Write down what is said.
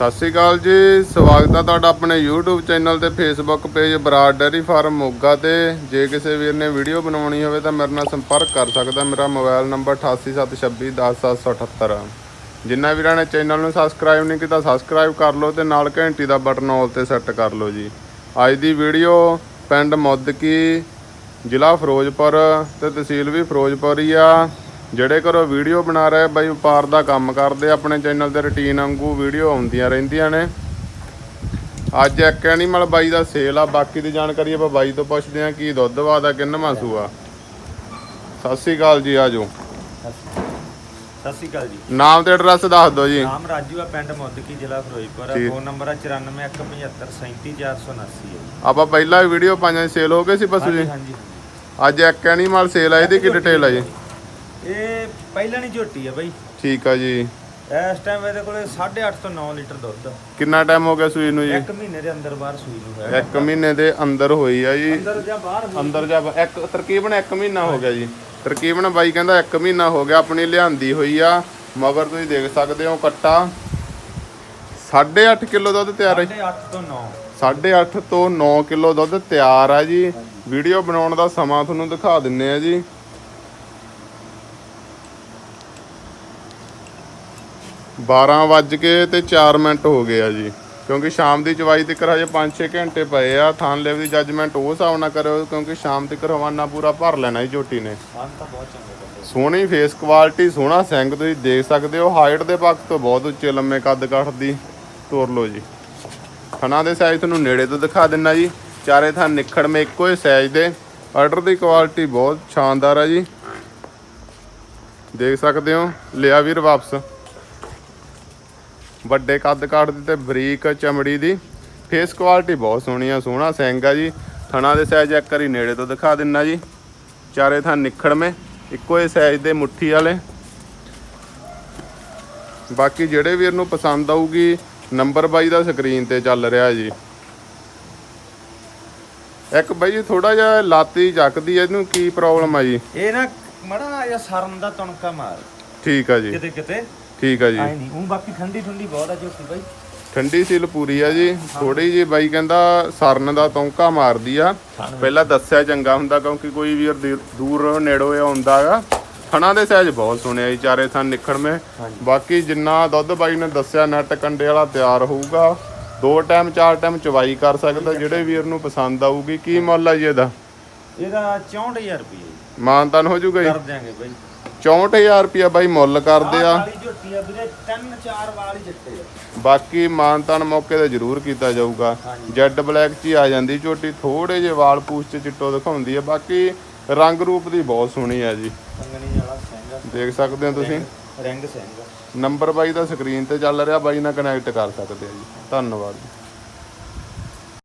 ਸਤਿ ਸ਼੍ਰੀ ਅਕਾਲ ਜੀ, ਸਵਾਗਤ ਹੈ ਤੁਹਾਡਾ ਆਪਣੇ YouTube ਚੈਨਲ ਤੇ Facebook page Brar dairy farm Moga ਤੇ। ਜੇ ਕਿਸੇ ਵੀਰ ਨੇ ਵੀਡੀਓ ਬਣਾਉਣੀ ਹੋਵੇ ਤਾਂ ਮੇਰੇ ਨਾਲ ਸੰਪਰਕ ਕਰ ਸਕਦਾ, ਮੇਰਾ ਮੋਬਾਈਲ ਨੰਬਰ 8876210778 ਜਿੰਨਾ ਵੀਰਾਂ ਨੇ ਚੈਨਲ ਨੂੰ ਸਬਸਕ੍ਰਾਈਬ ਨਹੀਂ ਕੀਤਾ ਸਬਸਕ੍ਰਾਈਬ ਕਰ ਲਓ ਤੇ ਨਾਲ ਘੰਟੀ ਦਾ ਬਟਨ ਆਲ ਤੇ ਸੈੱਟ ਕਰ ਲਓ ਜੀ। ਅੱਜ ਦੀ ਵੀਡੀਓ ਪਿੰਡ ਮੁੱਦਕੀ ਜ਼ਿਲ੍ਹਾ ਫਿਰੋਜ਼ਪੁਰ ਤੇ ਤਹਿਸੀਲ ਵੀ ਫਿਰੋਜ਼ਪੁਰ ਹੀ ਆ। ਜਿਹੜੇ ਘਰੋਂ ਵੀਡੀਓ ਬਣਾ ਰਹੇ ਬਾਈ ਵਪਾਰ ਦਾ ਕੰਮ ਕਰਦੇ ਆਪਣੇ ਚੈਨਲ ਤੇ ਰੁਟੀਨ ਵਾਂਗੂ ਵੀਡੀਓ ਆਉਂਦੀਆਂ ਰਹਿੰਦੀਆਂ ਨੇ। ਅੱਜ ਇੱਕ ਐਨੀਮਲ ਬਾਈ ਦਾ ਸੇਲ ਆ ਬਾਕੀ ਦੀ ਜਾਣਕਾਰੀ ਆਪਾਂ ਬਾਈ ਤੋਂ ਪੁੱਛਦੇ ਆ ਕੀ ਦੁੱਧ ਵਾਦਾ ਕਿੰਨਵਾਂ ਸੂਆ ਸਤਿ ਸ੍ਰੀ ਅਕਾਲ ਜੀ ਆਜੋ। ਸਤਿ ਸ਼੍ਰੀ ਅਕਾਲ ਜੀ। ਨਾਮ ਤੇ ਐਡਰੈਸ ਦੱਸ ਦਿਓ ਜੀ। ਨਾਮ ਰਾਜੂ ਆ ਪਿੰਡ ਮੁੱਦਕੀ ਜ਼ਿਲ੍ਹਾ ਫਿਰੋਜ਼ਪੁਰ। ਫੋਨ ਨੰਬਰ ਆ 9417537479 ਹੈ ਆਪਾਂ ਪਹਿਲਾਂ ਵੀਡੀਓ ਪਾਈਆਂ ਸੇਲ ਹੋ ਗਏ ਸੀ ਪਸ਼ੂ ਜੀ? ਹਾਂਜੀ ਅੱਜ ਇੱਕ ਐਨੀਮਲ ਸੇਲ ਆ ਇਹਦੀ ਕੀ ਡਿਟੇਲ ਆ ਜੀ? ਇਹ ਪਹਿਲਾਂ ਨਹੀਂ ਝੋਟੀ ਆ ਬਾਈ। ਠੀਕ ਆ ਜੀ। ਇਸ ਟਾਈਮ ਇਹਦੇ ਕੋਲੇ 8.5 ਤੋਂ 9 ਲੀਟਰ ਦੁੱਧ। ਆ। ਕਿੰਨਾ ਟਾਈਮ ਹੋ ਗਿਆ ਸੂਈ ਨੂੰ ਜੀ? ਇੱਕ ਮਹੀਨੇ ਦੇ ਅੰਦਰ ਬਾਹਰ ਸੂਈ ਨੂੰ ਹੋਇਆ। ਇੱਕ ਮਹੀਨੇ ਦੇ ਅੰਦਰ ਹੋਈ ਆ ਜੀ। ਅੰਦਰ ਜਾਂ ਬਾਹਰ ਹੋਈ। ਅੰਦਰ ਜਾ ਇੱਕ ਤਰਕੀਬਨ 1 ਮਹੀਨਾ ਹੋ ਗਿਆ ਜੀ। ਤਰਕੀਬਨ ਬਾਈ ਕਹਿੰਦਾ 1 ਮਹੀਨਾ ਹੋ ਗਿਆ ਆਪਣੀ ਲਿਆਂਦੀ ਹੋਈ ਆ। ਮਗਰ ਤੁਸੀਂ ਦੇਖ ਸਕਦੇ ਹੋ ਕੱਟਾ। 8.5 ਕਿਲੋ ਦੁੱਧ ਤਿਆਰ ਹੈ 8.5 ਤੋਂ 9 8.5 ਤੋਂ 9 ਕਿਲੋ ਦੁੱਧ ਤਿਆਰ ਆ ਜੀ। ਵੀਡੀਓ ਬਣਾਉਣ ਦਾ ਸਮਾਂ ਤੁਹਾਨੂੰ ਦਿਖਾ ਦਿੰਨੇ ਆ ਜੀ। ਬਾਰਾਂ ਵੱਜ ਕੇ ਤੇ 4 ਮਿੰਟ ਹੋ ਗਏ ਆ ਜੀ। ਕਿਉਂਕਿ ਸ਼ਾਮ ਦੀ ਚਵਾਈ ਤੱਕ ਹਜੇ 5-6 ਘੰਟੇ ਪਏ ਆ। ਥਾਨ ਲੈਵ ਦੀ ਜੱਜਮੈਂਟ ਉਹ ਹਿਸਾਬ ਨਾਲ ਕਰਿਓ ਕਿਉਂਕਿ ਸ਼ਾਮ ਤੱਕ ਹਵਾਨਾ ਪੂਰਾ ਭਰ ਲੈਣਾ ਜੀ ਝੋਟੀ ਨੇ। ਸੋਹਣੀ ਫੇਸ ਕੁਆਲਿਟੀ ਸੋਹਣਾ ਸਿੰਘ ਤੁਸੀਂ ਦੇਖ ਸਕਦੇ ਹੋ। ਹਾਈਟ ਦੇ ਪੱਖ ਤੋਂ ਬਹੁਤ ਉੱਚੇ ਲੰਮੇ ਕੱਦ ਕਾਠ ਦੀ। ਤੋਰ ਲਓ ਜੀ। ਥਣਾ ਦੇ ਸਾਈਜ਼ ਤੁਹਾਨੂੰ ਨੇੜੇ ਤੋਂ ਦਿਖਾ ਦਿੰਨਾ ਜੀ। ਚਾਰੇ ਥਾਂ ਨਿਖੜ ਮੇ ਇੱਕੋ ਹੀ ਸਾਈਜ਼ ਦੇ। ਆਰਡਰ ਦੀ ਕੁਆਲਿਟੀ ਬਹੁਤ ਸ਼ਾਨਦਾਰ ਆ ਜੀ। ਦੇਖ ਸਕਦੇ ਹੋ। ਲਿਆ ਵੀਰ ਵਾਪਸ। ਵੱਡੇ ਕੱਦ ਕਾਠ ਦੀ ਤੇ ਬਰੀਕ ਚਮੜੀ ਦੀ। ਫੇਸ ਕੁਆਲਿਟੀ ਬਹੁਤ ਸੋਹਣੀ ਆ ਸੋਹਣਾ ਸਿੰਘ ਆ ਜੀ। ਥਣਾ ਦੇ ਸਾਈਜ਼ ਇੱਕ ਵਾਰੀ ਨੇੜੇ ਤੋਂ ਦਿਖਾ ਦਿੰਨਾ ਜੀ। ਚਾਰੇ ਥਾਂ ਨਿਖੜਵੇਂ ਇੱਕੋ ਹੀ ਸਾਈਜ਼ ਦੇ ਮੁੱਠੀ ਵਾਲੇ। ਬਾਕੀ ਜਿਹੜੇ ਵੀਰ ਨੂੰ ਪਸੰਦ ਆਊਗੀ ਨੰਬਰ ਬਾਈ ਦਾ ਸਕਰੀਨ ਤੇ ਚੱਲ ਰਿਹਾ ਜੀ। ਇੱਕ ਬਾਈ ਜੀ ਥੋੜਾ ਜਿਹਾ ਲਾਤੀ ਚੱਕਦੀ ਐ ਇਹਨੂੰ ਕੀ ਪ੍ਰੋਬਲਮ ਆ ਜੀ? ਇਹ ਨਾ ਮੜਾ ਜਾਂ ਸਰਨ ਦਾ ਤਣਕਾ ਮਾਰ। ਠੀਕ ਆ ਜੀ। ਕਿਤੇ ਕਿਤੇ ਠੀਕ ਆ ਜੀ। ਆਈ ਨਹੀਂ ਉਹ ਬਾਕੀ ਠੰਡੀ ਠੰਡੀ ਬਹੁਤ ਆ ਝੋਟੀ ਬਾਈ। ਠੰਡੀ ਸੀਲ ਪੂਰੀ ਆ ਜੀ। ਥੋੜੀ ਜੀ ਬਾਈ ਕਹਿੰਦਾ ਸਰਨ ਦਾ ਤੌਂਕਾ ਮਾਰਦੀ ਆ। ਪਹਿਲਾਂ ਦੱਸਿਆ ਚੰਗਾ ਹੁੰਦਾ ਕਿਉਂਕਿ ਕੋਈ ਵੀਰ ਦੀ- ਦੂਰ ਨੇੜੋਂ ਆਉਂਦਾ ਆ। ਥਣਾ ਦੇ ਸਾਈਜ਼ ਬਹੁਤ ਸੋਹਣੇ ਆ ਜੀ ਚਾਰੇ ਥਣ ਨਿਖੜਵੇਂ ਬਾਕੀ ਜਿੰਨਾ ਦੁੱਧ ਬਾਈ ਨੇ ਦੱਸਿਆ ਨੈਟ ਕੰਡੇ ਵਾਲਾ ਤਿਆਰ ਹੋਊਗਾ। ਦੋ ਟਾਈਮ ਚਾਰ ਟਾਈਮ ਚਵਾਈ ਕਰ ਸਕਦਾ ਜਿਹੜੇ ਵੀਰ ਨੂੰ ਪਸੰਦ ਆਊਗੀ। ਕੀ ਮੁੱਲ ਆ ਜੀ ਇਹਦਾ? ਇਹਦਾ 64000 ਰੁਪਏ ਮਾਨਤਾਨ ਹੋ ਜਾਊਗਾ ਜੀ? ਕਰ ਦਿਆਂਗੇ ਬਾਈ। 64000 ਰੁਪਿਆ ਬਾਈ ਮੁੱਲ ਕਰਦੇ ਆ। ਝੋਟੀ ਆ ਵੀਰੇ ਵਾਲ ਆ। ਬਾਕੀ ਮਾਨਤਾਨ ਮੌਕੇ ਤੇ ਜ਼ਰੂਰ ਕੀਤਾ ਜਾਊਗਾ। ਜੈਡ ਬਲੈਕ ਚ ਹੀ ਆ ਜਾਂਦੀ ਝੋਟੀ ਥੋੜੇ ਜਿਹੇ ਵਾਲ ਪੂਛ ਚ ਚਿੱਟੋ ਦਿਖਾਉਂਦੀ ਹੈ ਬਾਕੀ ਰੰਗ ਰੂਪ ਦੀ ਬਹੁਤ ਸੋਹਣੀ ਆ ਜੀ। ਕੰਗਣੀ ਵਾਲਾ ਸਿੰਘ ਦੇਖ ਸਕਦੇ ਹੋ ਤੁਸੀਂ? ਰਿੰਗ ਸਿੰਘ ਨੰਬਰ ਬਾਈ ਦਾ ਸਕਰੀਨ ਤੇ ਚੱਲ ਰਿਹਾ ਬਾਈ ਨਾਲ ਕਨੈਕਟ ਕਰ ਸਕਦੇ ਆ ਜੀ। ਧੰਨਵਾਦ। ਜੀ